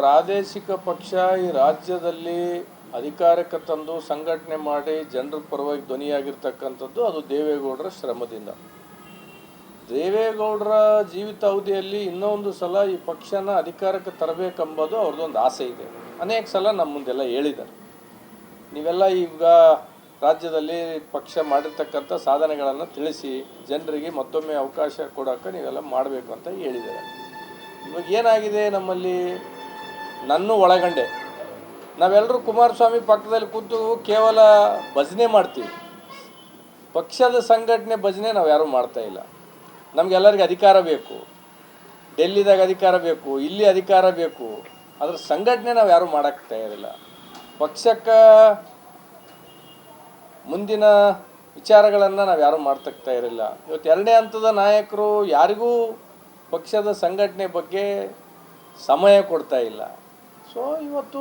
ಪ್ರಾದೇಶಿಕ ಪಕ್ಷ ಈ ರಾಜ್ಯದಲ್ಲಿ ಅಧಿಕಾರಕ್ಕೆ ತಂದು ಸಂಘಟನೆ ಮಾಡಿ ಜನರ ಪರವಾಗಿ ಧ್ವನಿಯಾಗಿರ್ತಕ್ಕಂಥದ್ದು ಅದು ದೇವೇಗೌಡರ ಶ್ರಮದಿಂದ. ದೇವೇಗೌಡರ ಜೀವಿತಾವಧಿಯಲ್ಲಿ ಇನ್ನೊಂದು ಸಲ ಈ ಪಕ್ಷನ ಅಧಿಕಾರಕ್ಕೆ ತರಬೇಕೆಂಬುದು ಅವ್ರದ್ದೊಂದು ಆಸೆ ಇದೆ. ಅನೇಕ ಸಲ ನಮ್ಮ ಮುಂದೆಲ್ಲ ಹೇಳಿದ್ದಾರೆ. ನೀವೆಲ್ಲ ಈಗ ರಾಜ್ಯದಲ್ಲಿ ಪಕ್ಷ ಮಾಡಿರ್ತಕ್ಕಂಥ ಸಾಧನೆಗಳನ್ನು ತಿಳಿಸಿ, ಜನರಿಗೆ ಮತ್ತೊಮ್ಮೆ ಅವಕಾಶ ಕೊಡೋಕೆ ನೀವೆಲ್ಲ ಮಾಡಬೇಕು ಅಂತ ಹೇಳಿದ್ದಾರೆ. ಇವಾಗ ಏನಾಗಿದೆ ನಮ್ಮಲ್ಲಿ ನನ್ನ ಒಳಗಂಡೆ. ನಾವೆಲ್ಲರೂ ಕುಮಾರಸ್ವಾಮಿ ಪಕ್ಕದಲ್ಲಿ ಕೂತು ಕೇವಲ ಭಜನೆ ಮಾಡ್ತೀವಿ. ಪಕ್ಷದ ಸಂಘಟನೆ ಭಜನೆ ನಾವು ಯಾರೂ ಮಾಡ್ತಾ ಇಲ್ಲ. ನಮಗೆಲ್ಲರಿಗೆ ಅಧಿಕಾರ ಬೇಕು. ಡೆಲ್ಲಿದಾಗ ಅಧಿಕಾರ ಬೇಕು, ಇಲ್ಲಿ ಅಧಿಕಾರ ಬೇಕು. ಅದರ ಸಂಘಟನೆ ನಾವು ಯಾರೂ ಮಾಡೋಕ್ಕೆ ತಯಾರಿಲ್ಲ. ಪಕ್ಷಕ್ಕೆ ಮುಂದಿನ ವಿಚಾರಗಳನ್ನು ನಾವು ಯಾರೂ ಮಾಡ್ತಕ್ಕ ತಯಾರಿಲ್ಲ. ಇವತ್ತು ಎರಡನೇ ಹಂತದ ನಾಯಕರು ಯಾರಿಗೂ ಪಕ್ಷದ ಸಂಘಟನೆ ಬಗ್ಗೆ ಸಮಯ ಕೊಡ್ತಾ ಇಲ್ಲ. ಸೊ ಇವತ್ತು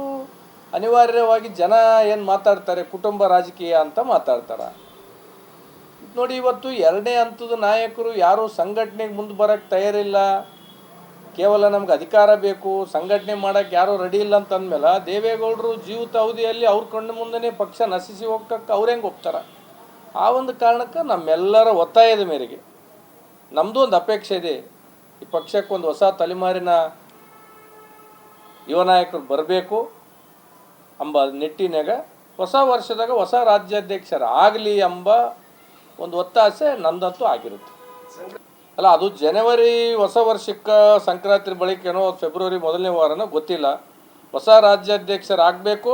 ಅನಿವಾರ್ಯವಾಗಿ ಜನ ಏನು ಮಾತಾಡ್ತಾರೆ? ಕುಟುಂಬ ರಾಜಕೀಯ ಅಂತ ಮಾತಾಡ್ತಾರೆ. ನೋಡಿ, ಇವತ್ತು ಎರಡನೇ ಹಂತದ ನಾಯಕರು ಯಾರು ಸಂಘಟನೆಗೆ ಮುಂದೆ ಬರೋಕ್ಕೆ ತಯಾರಿಲ್ಲ. ಕೇವಲ ನಮ್ಗೆ ಅಧಿಕಾರ ಬೇಕು. ಸಂಘಟನೆ ಮಾಡೋಕ್ಕೆ ಯಾರೂ ರೆಡಿ ಇಲ್ಲ ಅಂತ ಅಂದಮೇಲೆ ದೇವೇಗೌಡರು ಜೀವಿತ ಅವಧಿಯಲ್ಲಿ ಅವ್ರ ಕಣ್ಣು ಮುಂದೆನೇ ಪಕ್ಷ ನಶಿಸಿ ಹೋಗಕ್ಕೆ ಅವ್ರು ಹೆಂಗೆ ಹೋಗ್ತಾರೆ ಆ ಒಂದು ಕಾರಣಕ್ಕೆ ನಮ್ಮೆಲ್ಲರ ಒತ್ತಾಯದ ಮೇರೆಗೆ ನಮ್ಮದು ಒಂದು ಅಪೇಕ್ಷೆ ಇದೆ. ಈ ಪಕ್ಷಕ್ಕೆ ಒಂದು ಹೊಸ ತಲೆಮಾರಿನ ಯುವ ನಾಯಕರು ಬರಬೇಕು ಎಂಬ ನಿಟ್ಟಿನಾಗ ಹೊಸ ವರ್ಷದಾಗ ಹೊಸ ರಾಜ್ಯಾಧ್ಯಕ್ಷರ ಆಗಲಿ ಎಂಬ ಒಂದು ಒತ್ತಾಸೆ ನಂದಂತೂ ಆಗಿರುತ್ತೆ. ಅಲ್ಲ, ಅದು ಜನವರಿ ಹೊಸ ವರ್ಷಕ್ಕೆ ಸಂಕ್ರಾಂತಿ ಬಳಿಕೇನೋ ಫೆಬ್ರವರಿ ಮೊದಲನೇ ವಾರನೋ ಗೊತ್ತಿಲ್ಲ. ಹೊಸ ರಾಜ್ಯಾಧ್ಯಕ್ಷರಾಗಬೇಕು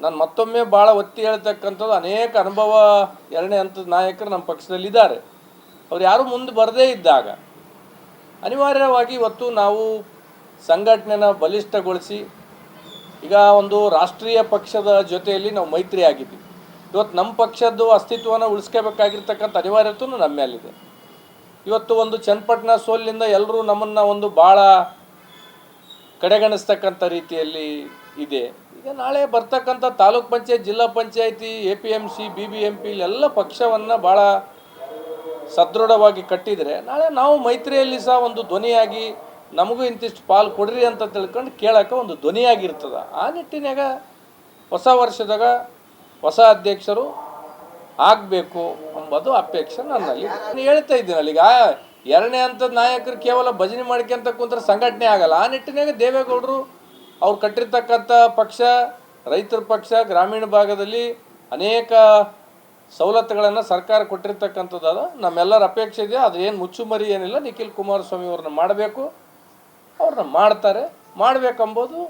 ನಾನು ಮತ್ತೊಮ್ಮೆ ಭಾಳ ಒತ್ತಿ ಹೇಳ್ತಕ್ಕಂಥದ್ದು ಅನೇಕ ಅನುಭವ ಎರಡನೇ ಹಂತದ ನಾಯಕರು ನಮ್ಮ ಪಕ್ಷದಲ್ಲಿ ಇದ್ದಾರೆ ಅವ್ರು ಯಾರು ಮುಂದೆ ಬರದೇ ಇದ್ದಾಗ ಅನಿವಾರ್ಯವಾಗಿ ಇವತ್ತು ನಾವು ಸಂಘಟನೆನ ಬಲಿಷ್ಠಗೊಳಿಸಿ ಈಗ ಒಂದು ರಾಷ್ಟ್ರೀಯ ಪಕ್ಷದ ಜೊತೆಯಲ್ಲಿ ನಾವು ಮೈತ್ರಿ ಆಗಿದ್ವಿ ಇವತ್ತು ನಮ್ಮ ಪಕ್ಷದ್ದು ಅಸ್ತಿತ್ವನ ಉಳಿಸ್ಕೋಬೇಕಾಗಿರ್ತಕ್ಕಂಥ ಅನಿವಾರ್ಯತೂ ನಮ್ಮ ಮೇಲಿದೆ. ಇವತ್ತು ಒಂದು ಚನ್ನಪಟ್ಟಣ ಸೋಲಿನಿಂದ ಎಲ್ಲರೂ ನಮ್ಮನ್ನು ಒಂದು ಭಾಳ ಕಡೆಗಣಿಸ್ತಕ್ಕಂಥ ರೀತಿಯಲ್ಲಿ ಇದೆ. ಈಗ ನಾಳೆ ಬರ್ತಕ್ಕಂಥ ತಾಲೂಕ್ ಪಂಚಾಯತ್, ಜಿಲ್ಲಾ ಪಂಚಾಯತಿ, A P M C, B B M P ಇಲ್ಲೆಲ್ಲ ಪಕ್ಷವನ್ನು ಭಾಳ ಸದೃಢವಾಗಿ ಕಟ್ಟಿದರೆ ನಾಳೆ ನಾವು ಮೈತ್ರಿಯಲ್ಲಿ ಸಹ ಒಂದು ಧ್ವನಿಯಾಗಿ ನಮಗೂ ಇಂತಿಷ್ಟು ಪಾಲು ಕೊಡ್ರಿ ಅಂತ ತಿಳ್ಕೊಂಡು ಕೇಳೋಕೆ ಒಂದು ಧ್ವನಿಯಾಗಿರ್ತದೆ. ಆ ನಿಟ್ಟಿನಾಗ ಹೊಸ ವರ್ಷದಾಗ ಹೊಸ ಅಧ್ಯಕ್ಷರು ಆಗಬೇಕು ಎಂಬುದು ಅಪೇಕ್ಷೆ ನನ್ನಲ್ಲಿ. ನಾನು ಹೇಳ್ತಾ ಇದ್ದೀನಿ ಅಲ್ಲಿಗೆ ಆ ಎರಡನೇ ಹಂತದ ನಾಯಕರು ಕೇವಲ ಭಜನೆ ಮಾಡ್ಕೊಂತ ಕುಂತ್ರೆ ಸಂಘಟನೆ ಆಗಲ್ಲ. ಆ ನಿಟ್ಟಿನಾಗ ದೇವೇಗೌಡರು ಅವ್ರು ಕಟ್ಟಿರ್ತಕ್ಕಂಥ ಪಕ್ಷ, ರೈತರ ಪಕ್ಷ, ಗ್ರಾಮೀಣ ಭಾಗದಲ್ಲಿ ಅನೇಕ ಸವಲತ್ತುಗಳನ್ನು ಸರ್ಕಾರ ಕೊಟ್ಟಿರ್ತಕ್ಕಂಥದ್ದು ನಮ್ಮೆಲ್ಲರ ಅಪೇಕ್ಷೆ ಇದೆ. ಅದು ಏನು ಮುಚ್ಚುಮರಿ ಏನಿಲ್ಲ. ನಿಖಿಲ್ ಕುಮಾರಸ್ವಾಮಿ ಅವ್ರನ್ನ ಮಾಡಬೇಕು. ಅವ್ರನ್ನ ಮಾಡ್ತಾರೆ, ಮಾಡಬೇಕೆಂಬುದು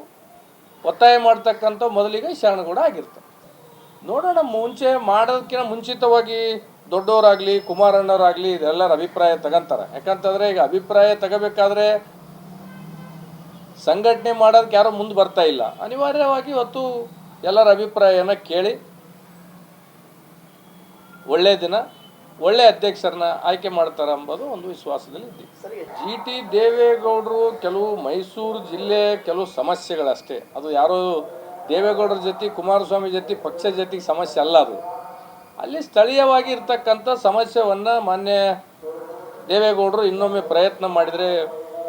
ಒತ್ತಾಯ ಮಾಡ್ತಕ್ಕಂಥ ಮೊದಲಿಗೆ ಶರಣಗೌಡ ಆಗಿರ್ತಾರೆ. ನೋಡೋಣ, ಮುಂಚೆ ಮಾಡೋದಕ್ಕಿಂತ ಮುಂಚಿತವಾಗಿ ದೊಡ್ಡವರಾಗಲಿ ಕುಮಾರಣ್ಣವರಾಗಲಿ ಇದೆಲ್ಲರ ಅಭಿಪ್ರಾಯ ತಗೊಂತಾರೆ. ಯಾಕಂತಂದರೆ ಈಗ ಅಭಿಪ್ರಾಯ ತಗೋಬೇಕಾದ್ರೆ ಸಂಘಟನೆ ಮಾಡೋದಕ್ಕೆ ಯಾರೂ ಮುಂದೆ ಬರ್ತಾ ಇಲ್ಲ. ಅನಿವಾರ್ಯವಾಗಿ ಇವತ್ತು ಎಲ್ಲರ ಅಭಿಪ್ರಾಯನ ಕೇಳಿ ಒಳ್ಳೆಯ ದಿನ. ಒಳ್ಳೆ ಅಧ್ಯಕ್ಷರನ್ನ ಆಯ್ಕೆ ಮಾಡ್ತಾರೆ ಎಂಬುದು ಒಂದು ವಿಶ್ವಾಸದಲ್ಲಿ ಇದೆ ಜಿ ಟಿ ದೇವೇಗೌಡರು ಕೆಲವು ಮೈಸೂರು ಜಿಲ್ಲೆ ಕೆಲವು ಸಮಸ್ಯೆಗಳಷ್ಟೇ. ಅದು ಯಾರೋ ದೇವೇಗೌಡರ ಜೊತೆ ಕುಮಾರಸ್ವಾಮಿ ಜೊತೆ ಪಕ್ಷ ಜೊತೆಗೆ ಸಮಸ್ಯೆ ಅಲ್ಲ ಅದು. ಅಲ್ಲಿ ಸ್ಥಳೀಯವಾಗಿ ಇರ್ತಕ್ಕಂಥ ಸಮಸ್ಯೆಯನ್ನು ಮಾನ್ಯ ದೇವೇಗೌಡರು ಇನ್ನೊಮ್ಮೆ ಪ್ರಯತ್ನ ಮಾಡಿದರೆ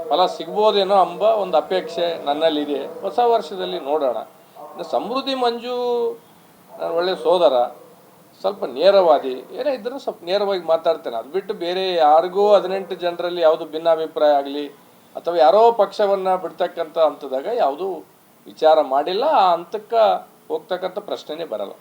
ಫಲ ಸಿಗ್ಬೋದೇನೋ ಎಂಬ ಒಂದು ಅಪೇಕ್ಷೆ ನನ್ನಲ್ಲಿದೆ. ಹೊಸ ವರ್ಷದಲ್ಲಿ ನೋಡೋಣ. ಸಮೃದ್ಧಿ ಮಂಜು ಒಳ್ಳೆಯ ಒಳ್ಳೆ ಸೋದರ. ಸ್ವಲ್ಪ ನೇರವಾದಿ ಏನೇ ಇದ್ರೂ ಸ್ವಲ್ಪ ನೇರವಾಗಿ ಮಾತಾಡ್ತೇನೆ. ಅದು ಬಿಟ್ಟು ಬೇರೆ ಯಾರಿಗೂ ಹದಿನೆಂಟು ಜನರಲ್ಲಿ ಯಾವುದು ಭಿನ್ನಾಭಿಪ್ರಾಯ ಆಗಲಿ, ಅಥವಾ ಯಾರೋ ಪಕ್ಷವನ್ನು ಬಿಡ್ತಕ್ಕಂಥ ಹಂತದಾಗ ಯಾವುದೂ ವಿಚಾರ ಮಾಡಿಲ್ಲ. ಆ ಹಂತಕ್ಕೆ ಹೋಗ್ತಕ್ಕಂಥ ಪ್ರಶ್ನೆನೇ ಬರಲ್ಲ.